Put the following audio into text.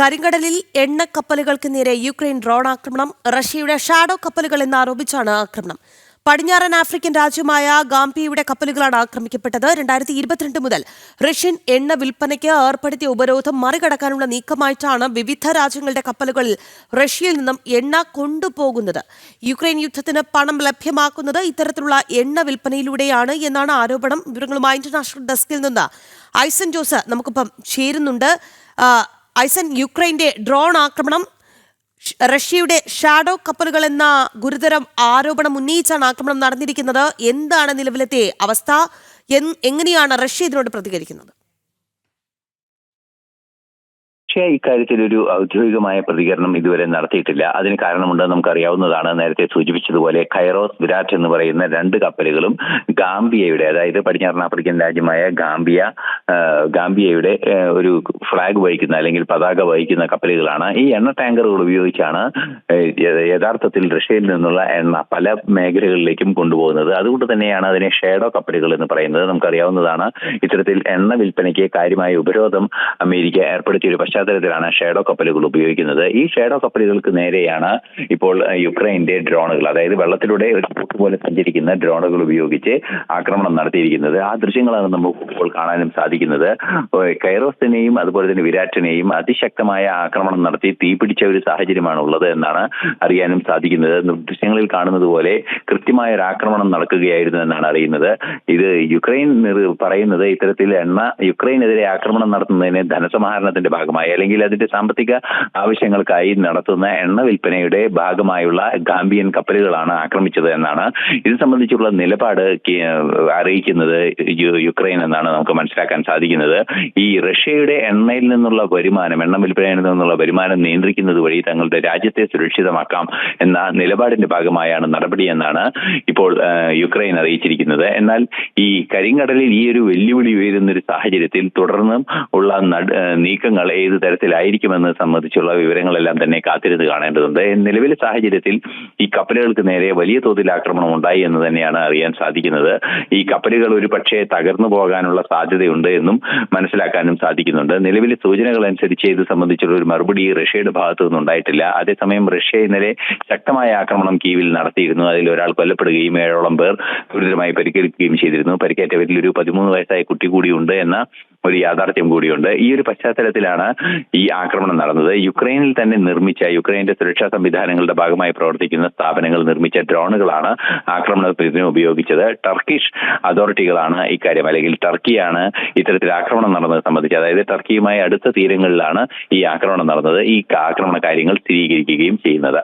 കരിങ്കടലിൽ എണ്ണ കപ്പലുകൾക്ക് നേരെ യുക്രൈൻ ഡ്രോൺ ആക്രമണം റഷ്യയുടെ ഷാഡോ കപ്പലുകൾ എന്നാരോപിച്ചാണ് ആക്രമണം. പടിഞ്ഞാറൻ ആഫ്രിക്കൻ രാജ്യമായ ഗാംബിയയുടെ കപ്പലുകളാണ് ആക്രമിക്കപ്പെട്ടത്. രണ്ടായിരത്തി ഇരുപത്തിരണ്ട് മുതൽ റഷ്യൻ എണ്ണ വിൽപ്പനയ്ക്ക് ഏർപ്പെടുത്തിയ ഉപരോധം മറികടക്കാനുള്ള നീക്കമായിട്ടാണ് വിവിധ രാജ്യങ്ങളുടെ കപ്പലുകളിൽ റഷ്യയിൽ നിന്നും എണ്ണ കൊണ്ടുപോകുന്നത്. യുക്രൈൻ യുദ്ധത്തിന് പണം ലഭ്യമാക്കുന്നത് ഇത്തരത്തിലുള്ള എണ്ണ വിൽപ്പനയിലൂടെയാണ് എന്നാണ് ആരോപണം. വിവരങ്ങളുമായി ഇന്റർനാഷണൽ ഡെസ്കിൽ നിന്ന് ഐസൻ ജോസ് നമുക്കിപ്പം ചേരുന്നുണ്ട്. ഐസൻ യുക്രൈന്റെ ഡ്രോൺ ആക്രമണം റഷ്യയുടെ ഷാഡോ കപ്പലുകൾ എന്ന ഗുരുതരം ആരോപണം ഉന്നയിച്ചാണ് ആക്രമണം നടന്നിരിക്കുന്നത്. എന്താണ് നിലവിലത്തെ അവസ്ഥ? എങ്ങനെയാണ് റഷ്യ ഇതിനോട് പ്രതികരിക്കുന്നത്? പക്ഷേ ഇക്കാര്യത്തിൽ ഒരു ഔദ്യോഗികമായ പ്രതികരണം ഇതുവരെ നടത്തിയിട്ടില്ല. അതിന് കാരണമുണ്ടെന്ന് നമുക്കറിയാവുന്നതാണ്. നേരത്തെ സൂചിപ്പിച്ചതുപോലെ കൈറോസ് വിരാറ്റ് എന്ന് പറയുന്ന രണ്ട് കപ്പലുകളും ഗാംബിയയുടെ അതായത് പടിഞ്ഞാറൻ ആഫ്രിക്കൻ രാജ്യമായ ഗാംബിയ ഗാംബിയയുടെ ഒരു ഫ്ലാഗ് വഹിക്കുന്ന അല്ലെങ്കിൽ പതാക വഹിക്കുന്ന കപ്പലുകളാണ്. ഈ എണ്ണ ടാങ്കറുകൾ ഉപയോഗിച്ചാണ് യഥാർത്ഥത്തിൽ റഷ്യയിൽ നിന്നുള്ള എണ്ണ പല മേഖലകളിലേക്കും കൊണ്ടുപോകുന്നത്. അതുകൊണ്ട് തന്നെയാണ് അതിനെ ഷേഡോ കപ്പലുകൾ എന്ന് പറയുന്നത്. നമുക്കറിയാവുന്നതാണ് ഇത്തരത്തിൽ എണ്ണ വിൽപ്പനയ്ക്ക് കാര്യമായ ഉപരോധം അമേരിക്ക ഏർപ്പെടുത്തിയ ഒരു പശ്ചാത്തലത്തിലാണ് ഷേഡോ കപ്പലുകൾ ഉപയോഗിക്കുന്നത്. ഈ ഷേഡോ കപ്പലുകൾക്ക് നേരെയാണ് ഇപ്പോൾ യുക്രൈന്റെ ഡ്രോണുകൾ അതായത് വെള്ളത്തിലൂടെ ഒരു ബോട്ട് പോലെ സഞ്ചരിക്കുന്ന ഡ്രോണുകൾ ഉപയോഗിച്ച് ആക്രമണം നടത്തിയിരിക്കുന്നത്. ആ ദൃശ്യങ്ങളാണ് നമുക്ക് ഇപ്പോൾ കാണാനും സാധിക്കുന്നത്. കൈറോസിനെയും അതുപോലെ തന്നെ വിരാറ്റിനെയും അതിശക്തമായ ആക്രമണം നടത്തി തീപിടിച്ച ഒരു സാഹചര്യമാണ് ഉള്ളത് എന്നാണ് അറിയാനും സാധിക്കുന്നത്. ദൃശ്യങ്ങളിൽ കാണുന്നത് പോലെ കൃത്യമായ ഒരു ആക്രമണം നടക്കുകയായിരുന്നു എന്നാണ് അറിയുന്നത്. ഇത് യുക്രൈൻ പറയുന്നത് ഇത്തരത്തിൽ എണ്ണ യുക്രൈനെതിരെ ആക്രമണം നടത്തുന്നതിന് ധനസമാഹരണത്തിന്റെ ഭാഗമായി അല്ലെങ്കിൽ അതിന്റെ സാമ്പത്തിക ആവശ്യങ്ങൾക്കായി നടത്തുന്ന എണ്ണ വിൽപ്പനയുടെ ഭാഗമായുള്ള ഗാംബിയൻ കപ്പലുകളാണ് ആക്രമിച്ചത് എന്നാണ് ഇത് സംബന്ധിച്ചുള്ള നിലപാട് അറിയിക്കുന്നത് യുക്രൈൻ എന്നാണ് നമുക്ക് മനസ്സിലാക്കാൻ സാധിക്കുന്നത്. ഈ റഷ്യയുടെ എണ്ണയിൽ നിന്നുള്ള വരുമാനം എണ്ണ വിൽപ്പനയിൽ നിന്നുള്ള വരുമാനം നിയന്ത്രിക്കുന്നത് വഴി തങ്ങളുടെ രാജ്യത്തെ സുരക്ഷിതമാക്കാം എന്ന നിലപാടിന്റെ ഭാഗമായാണ് നടപടി എന്നാണ് ഇപ്പോൾ യുക്രൈൻ അറിയിച്ചിരിക്കുന്നത്. എന്നാൽ ഈ കരിങ്കടലിൽ ഈ ഒരു വെല്ലുവിളി ഉയരുന്ന ഒരു സാഹചര്യത്തിൽ തുടർന്നും ഉള്ള നീക്കങ്ങൾ നീക്കങ്ങൾ തരത്തിലായിരിക്കുമെന്ന് സംബന്ധിച്ചുള്ള വിവരങ്ങളെല്ലാം തന്നെ കാത്തിരുന്ന് കാണേണ്ടതുണ്ട്. നിലവിലെ സാഹചര്യത്തിൽ ഈ കപ്പലുകൾക്ക് നേരെ വലിയ തോതിൽ ആക്രമണം ഉണ്ടായി എന്ന് തന്നെയാണ് അറിയാൻ സാധിക്കുന്നത്. ഈ കപ്പലുകൾ ഒരു പക്ഷേ തകർന്നു പോകാനുള്ള സാധ്യതയുണ്ട് എന്നും മനസ്സിലാക്കാനും സാധിക്കുന്നുണ്ട്. നിലവിലെ സൂചനകൾ അനുസരിച്ച് ഇത് സംബന്ധിച്ചുള്ള ഒരു മറുപടി റഷ്യയുടെ ഭാഗത്തു നിന്നുണ്ടായിട്ടില്ല അതേസമയം റഷ്യ ഇന്നലെ ശക്തമായ ആക്രമണം കീവിൽ നടത്തിയിരുന്നു. അതിൽ ഒരാൾ കൊല്ലപ്പെടുകയും ഏഴോളം പേർ ഗുരുതരമായി പരിക്കേൽക്കുകയും ചെയ്തിരുന്നു. പരിക്കേറ്റവരിൽ ഒരു പതിമൂന്ന് വയസ്സായ കുട്ടി കൂടിയുണ്ട് എന്ന ഒരു യാഥാർത്ഥ്യം കൂടിയുണ്ട്. ഈ ഒരു പശ്ചാത്തലത്തിലാണ് ഈ ആക്രമണം നടന്നത്. യുക്രൈനിൽ തന്നെ നിർമ്മിച്ച യുക്രൈന്റെ സുരക്ഷാ സംവിധാനങ്ങളുടെ ഭാഗമായി പ്രവർത്തിക്കുന്ന സ്ഥാപനങ്ങൾ നിർമ്മിച്ച ഡ്രോണുകളാണ് ആക്രമണത്തിന് ഉപയോഗിച്ചത്. ടർക്കിഷ് അതോറിറ്റികളാണ് ഇക്കാര്യം അല്ലെങ്കിൽ ടർക്കിയാണ് ഇത്തരത്തിൽ ആക്രമണം നടന്നത് സംബന്ധിച്ച്. അതായത് ടർക്കിയുമായി അടുത്ത തീരങ്ങളിലാണ് ഈ ആക്രമണം നടന്നത്. ഈ ആക്രമണ കാര്യങ്ങൾ സ്ഥിരീകരിക്കുകയും ചെയ്യുന്നത്.